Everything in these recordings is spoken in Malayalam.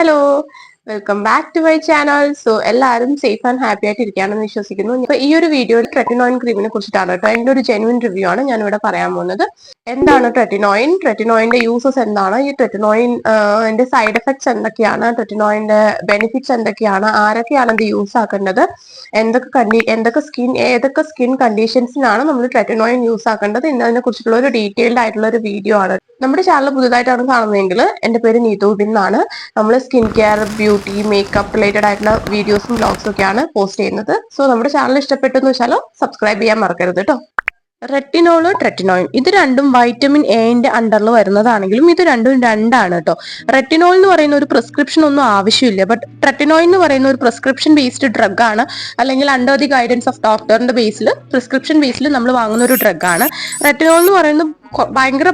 Hello. Welcome back to my channel so എല്ലാവരും സേഫ് ആൻഡ് ഹാപ്പി ആയിട്ട് ഇരിക്കുകയാണെന്ന് വിശ്വസിക്കുന്നു. ഇപ്പൊ ഈ ഒരു വീഡിയോയിൽ ട്രെറ്റിനോയിൻ ക്രീമിനെ കുറിച്ചിട്ടാണ് കേട്ടോ. എന്റെ ഒരു ജെനുവിൻ റിവ്യൂ ആണ് ഞാൻ ഇവിടെ പറയാൻ പോകുന്നത്. എന്താണ് ട്രെറ്റിനോയിൻ ട്രെറ്റിനോയിന്റെ യൂസസ് എന്താണ്? ഈ ട്രെറ്റിനോയിൻ എന്റെ സൈഡ് എഫക്ട്സ് എന്തൊക്കെയാണ്? ട്രെറ്റിനോയിന്റെ ബെനിഫിറ്റ്സ് എന്തൊക്കെയാണ്? ആരൊക്കെയാണ് ഇത് യൂസ് ആക്കേണ്ടത്? എന്തൊക്കെ കണ്ടി എന്തൊക്കെ സ്കിൻ ഏതൊക്കെ സ്കിൻ കണ്ടീഷൻസിനാണ് നമ്മൾ ട്രെറ്റിനോയിൻ യൂസ് ആക്കേണ്ടത്? എന്നതിനെ കുറിച്ചിട്ടുള്ള ഒരു ഡീറ്റെയിൽഡ് ആയിട്ടുള്ള ഒരു വീഡിയോ ആണ്. നമ്മുടെ ചാനൽ പുതുതായിട്ടാണ് കാണുന്നതെങ്കിൽ എന്റെ പേര് നീതു എന്നാണ്. നമ്മൾ skin care beauty makeup related ആയിട്ടുള്ള വീഡിയോസും വ്ലോഗ്സും ഒക്കെയാണ് പോസ്റ്റ് ചെയ്യുന്നത്. സോ നമ്മുടെ ചാനൽ ഇഷ്ടപ്പെട്ടു എന്ന് വെച്ചാൽ സബ്സ്ക്രൈബ് ചെയ്യാൻ മറക്കരുത് കേട്ടോ റെറ്റിനോൾ ട്രെറ്റിനോയിൻ ഇത് രണ്ടും വൈറ്റമിൻ എന്റെ അണ്ടറിൽ വരുന്നതാണെങ്കിലും ഇത് രണ്ടും രണ്ടാണ് കേട്ടോ റെറ്റിനോൾ എന്ന് പറയുന്ന ഒരു പ്രിസ്ക്രിപ്ഷൻ ഒന്നും ആവശ്യമില്ല. ബട്ട് ട്രെറ്റിനോയിൻ എന്ന് പറയുന്ന ഒരു പ്രിസ്ക്രിപ്ഷൻ ബേസ്ഡ് ഡ്രഗ് ആണ്. അല്ലെങ്കിൽ അണ്ടർ ദി ഗൈഡൻസ് ഓഫ് ഡോക്ടറിന്റെ ബേസിൽ പ്രിസ്ക്രിപ്ഷൻ ബേസിൽ നമ്മൾ വാങ്ങുന്ന ഒരു ഡ്രഗ് ആണ്. റെറ്റിനോൾ എന്ന് പറയുന്നത് ഭയങ്കര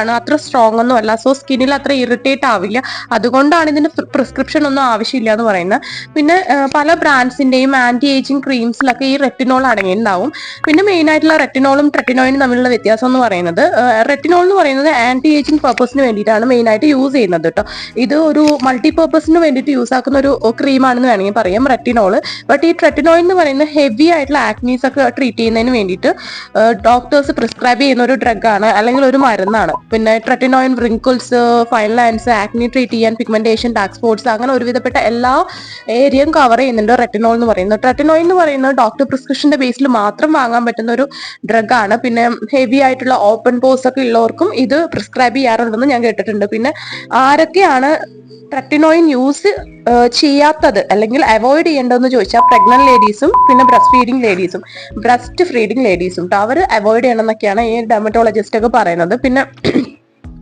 ആണ്. അത്ര സ്ട്രോങ് ഒന്നും അല്ല. സോ സ്കിന്നിൽ അത്ര ഇറിറ്റേറ്റ് ആവില്ല. അതുകൊണ്ടാണ് ഇതിന് പ്രിസ്ക്രിപ്ഷൻ ഒന്നും ആവശ്യമില്ല എന്ന് പറയുന്നത്. പിന്നെ പല ബ്രാൻഡ്സിന്റെയും ആന്റി ഏജിങ് ക്രീംസിലൊക്കെ ഈ റെറ്റിനോൾ അടങ്ങിയിട്ടുണ്ടാവും. പിന്നെ മെയിൻ ആയിട്ടുള്ള റെറ്റിനോളും ട്രെറ്റിനോയിനും തമ്മിലുള്ള വ്യത്യാസം എന്ന് പറയുന്നത് റെറ്റിനോൾ എന്ന് പറയുന്നത് ആന്റി ഏജിങ് പർപ്പസിന് വേണ്ടിയിട്ടാണ് മെയിൻ ആയിട്ട് യൂസ് ചെയ്യുന്നത് കേട്ടോ. ഇത് ഒരു മൾട്ടി പർപ്പസിന് വേണ്ടിയിട്ട് യൂസ് ആക്കുന്ന ഒരു ക്രീമാണെന്ന് വേണമെങ്കിൽ പറയാം റെറ്റിനോൾ ബട്ട് ഈ ട്രെറ്റിനോയിൽ എന്ന് പറയുന്നത് ഹെവി ആയിട്ടുള്ള ആക്നീസ് ഒക്കെ ട്രീറ്റ് ചെയ്യുന്നതിന് വേണ്ടിയിട്ട് ഡോക്ടേഴ്സ് പ്രിസ്ക്രൈബ് ചെയ്യുന്ന ഒരു ഡ്രഗ് ആണ് അല്ലെങ്കിൽ ഒരു മരുന്നാണ്. പിന്നെ tretinoin wrinkles fine lines acne treat ചെയ്യാൻ പിഗ്മെന്റേഷൻ ഡാർക്ക് സ്പോട്സ് അങ്ങനെ ഒരുവിധപ്പെട്ട എല്ലാ ഏരിയയും കവർ ചെയ്യുന്നുണ്ട് റെറ്റിനോൾ എന്ന് പറയുന്നത്. ട്രെറ്റിനോയിൻ എന്ന് പറയുന്നത് ഡോക്ടർ പ്രിസ്ക്രിപ്ഷന്റെ ബേസിൽ മാത്രം വാങ്ങാൻ പറ്റുന്ന ഒരു ഡ്രഗ് ആണ്. പിന്നെ ഹെവി ആയിട്ടുള്ള ഓപ്പൺ പോസ് ഒക്കെ ഉള്ളവർക്കും ഇത് പ്രിസ്ക്രൈബ് ചെയ്യാറുണ്ടെന്ന് ഞാൻ കേട്ടിട്ടുണ്ട്. പിന്നെ ആരൊക്കെയാണ് ട്രെറ്റിനോയിൻ യൂസ് ചെയ്യാത്തത് അല്ലെങ്കിൽ അവോയ്ഡ് ചെയ്യേണ്ടതെന്ന് ചോദിച്ചാൽ പ്രഗ്നന്റ് ലേഡീസും പിന്നെ ബ്രസ്റ്റ് ഫീഡിങ് ലേഡീസും ബ്രസ്റ്റ് ഫീഡിങ് ലേഡീസും അവർ അവോയ്ഡ് ചെയ്യണം എന്നൊക്കെയാണ് ഈ ഡെർമറ്റോളജിസ്റ്റ് ഒക്കെ പറയുന്നത്. പിന്നെ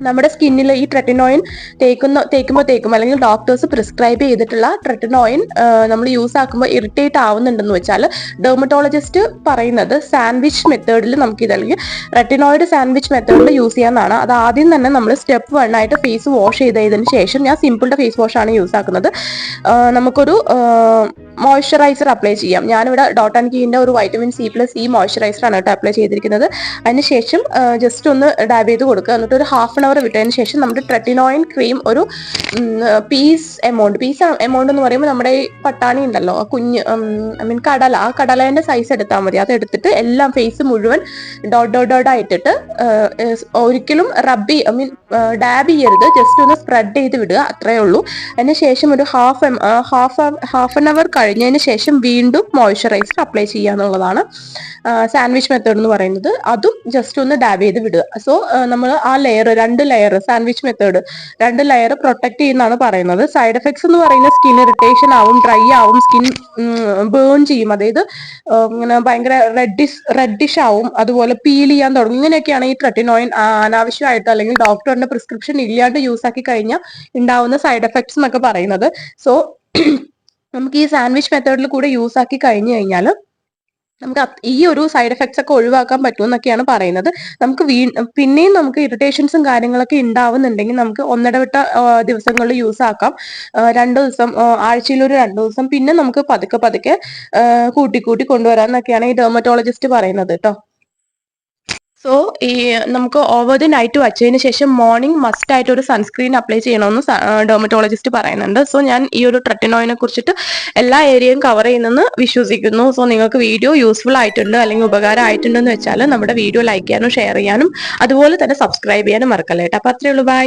നമ്മുടെ സ്കിന്നിൽ ഈ ട്രെറ്റിനോയിൻ തേക്കുന്ന തേക്കുമ്പോൾ തേക്കും അല്ലെങ്കിൽ ഡോക്ടേഴ്സ് പ്രിസ്ക്രൈബ് ചെയ്തിട്ടുള്ള ട്രെറ്റിനോയിൻ നമ്മൾ യൂസ് ആക്കുമ്പോൾ ഇറിറ്റേറ്റ് ആവുന്നുണ്ടെന്ന് വെച്ചാൽ ഡെർമറ്റോളജിസ്റ്റ് പറയുന്നത് സാൻഡ്വിച്ച് മെത്തേഡിൽ നമുക്ക് ഇത് അല്ലെങ്കിൽ റെറ്റിനോയിഡ് സാൻഡ്വിച്ച് മെത്തേഡിൽ യൂസ് ചെയ്യാമെന്നാണ് അത് ആദ്യം തന്നെ നമ്മൾ സ്റ്റെപ്പ് വൺ ആയിട്ട് ഫേസ് വാഷ് ചെയ്തതിന് ശേഷം ഞാൻ സിമ്പിളുടെ ഫേസ് വാഷ് ആണ് യൂസ് ആക്കുന്നത്. നമുക്കൊരു മോയ്സ്ചറൈസർ അപ്ലൈ ചെയ്യാം. ഞാനിവിടെ ഡോട്ട് ആൻഡ് കീന്റെ ഒരു vitamin C plus E moisturiser ആണ് കേട്ടോ അപ്ലൈ ചെയ്തിരിക്കുന്നത്. അതിന് ശേഷം ജസ്റ്റ് ഒന്ന് ഡാബ് ചെയ്ത് കൊടുക്കുക. എന്നിട്ട് ഒരു ഹാഫ് ആൻ അവർ വിട്ടതിന് ശേഷം നമ്മുടെ ട്രെറ്റിനോയിൻ ക്രീം ഒരു പീസ് എമൗണ്ട് പീസ് എമൗണ്ട് എന്ന് പറയുമ്പോൾ നമ്മുടെ ഈ പട്ടാണി ഉണ്ടല്ലോ ആ കുഞ്ഞ് ഐ മീൻ കടല ആ കടലേന്റെ സൈസ് എടുത്താൽ മതി. അത് എടുത്തിട്ട് എല്ലാം ഫേസ് മുഴുവൻ ഡോട്ട് ഡോട്ട് ഡോട്ട് ആയിട്ടിട്ട് ഒരിക്കലും റബ്ബി ഐ മീൻ ഡാബ് ചെയ്യരുത്. ജസ്റ്റ് ഒന്ന് സ്പ്രെഡ് ചെയ്ത് വിടുക അത്രയേ ഉള്ളൂ. അതിന് ശേഷം ഒരു half half half an hour കഴിഞ്ഞതിന് ശേഷം വീണ്ടും മോയ്സ്ചറൈസർ അപ്ലൈ ചെയ്യുക എന്നുള്ളതാണ് സാൻഡ്വിച്ച് മെത്തേഡ് എന്ന് പറയുന്നത്. അതും ജസ്റ്റ് ഒന്ന് ഡാബ് ചെയ്ത് വിടുക. സോ നമ്മൾ ആ ലെയർ രണ്ട് ലെയർ സാൻഡ്വിച്ച് മെത്തേഡ് രണ്ട് ലെയർ പ്രൊട്ടക്ട് ചെയ്യുന്നതാണ് പറയുന്നത്. സൈഡ് എഫക്ട്സ് എന്ന് പറയുന്ന സ്കിൻ ഇറിറ്റേഷൻ ആവും ഡ്രൈ ആവും സ്കിൻ ബേൺ ചെയ്യും. അതായത് ഇങ്ങനെ ഭയങ്കര റെഡിഷ് റെഡിഷ് ആവും അതുപോലെ പീൽ ചെയ്യാൻ തുടങ്ങും. ഇങ്ങനെയൊക്കെയാണ് ഈ ട്രെറ്റിനോയിൻ അനാവശ്യമായിട്ട് അല്ലെങ്കിൽ ഡോക്ടറിന്റെ പ്രിസ്ക്രിപ്ഷൻ ഇല്ലാണ്ട് യൂസ് ആക്കി കഴിഞ്ഞാൽ ഉണ്ടാവുന്ന സൈഡ് എഫക്ട്സ് എന്നൊക്കെ പറയുന്നത്. സോ നമുക്ക് ഈ സാൻഡ്വിച്ച് മെത്തേഡിൽ കൂടെ യൂസ് ആക്കി കഴിഞ്ഞു കഴിഞ്ഞാൽ നമുക്ക് ഈ ഒരു സൈഡ് എഫക്ട്സ് ഒക്കെ ഒഴിവാക്കാൻ പറ്റുമെന്നൊക്കെയാണ് പറയുന്നത്. നമുക്ക് വീ പിന്നെയും നമുക്ക് ഇറിറ്റേഷൻസും കാര്യങ്ങളൊക്കെ ഉണ്ടാവുന്നുണ്ടെങ്കിൽ നമുക്ക് ഒന്നിടവിട്ട ദിവസങ്ങളിൽ യൂസ് ആക്കാം. രണ്ട് ദിവസം ആഴ്ചയിൽ ഒരു രണ്ട് ദിവസം പിന്നെ നമുക്ക് പതുക്കെ പതുക്കെ കൂട്ടി കൂട്ടി കൊണ്ടുവരാന്നൊക്കെയാണ് ഈ ഡെർമറ്റോളജിസ്റ്റ് പറയുന്നത് കേട്ടോ സോ ഈ നമുക്ക് ഓവർ ദി നൈറ്റ് വച്ചതിന് ശേഷം മോർണിംഗ് മസ്റ്റ് ആയിട്ട് ഒരു സൺസ്ക്രീൻ അപ്ലൈ ചെയ്യണമെന്ന് ഡെർമറ്റോളജിസ്റ്റ് പറയുന്നുണ്ട്. സോ ഞാൻ ഈ ഒരു ട്രെറ്റിനോയിനെ കുറിച്ചിട്ട് എല്ലാ ഏരിയയും കവർ ചെയ്യുന്നെന്ന് വിശ്വസിക്കുന്നു. സോ നിങ്ങൾക്ക് വീഡിയോ യൂസ്ഫുൾ ആയിട്ടുണ്ട് അല്ലെങ്കിൽ ഉപകാരം ആയിട്ടുണ്ടെന്ന് വെച്ചാൽ നമ്മുടെ വീഡിയോ ലൈക്ക് ചെയ്യാനും ഷെയർ ചെയ്യാനും അതുപോലെ തന്നെ സബ്സ്ക്രൈബ് ചെയ്യാനും മറക്കല്ലേട്ടോ അപ്പൊ അത്രേ ഉള്ളൂ. ബൈ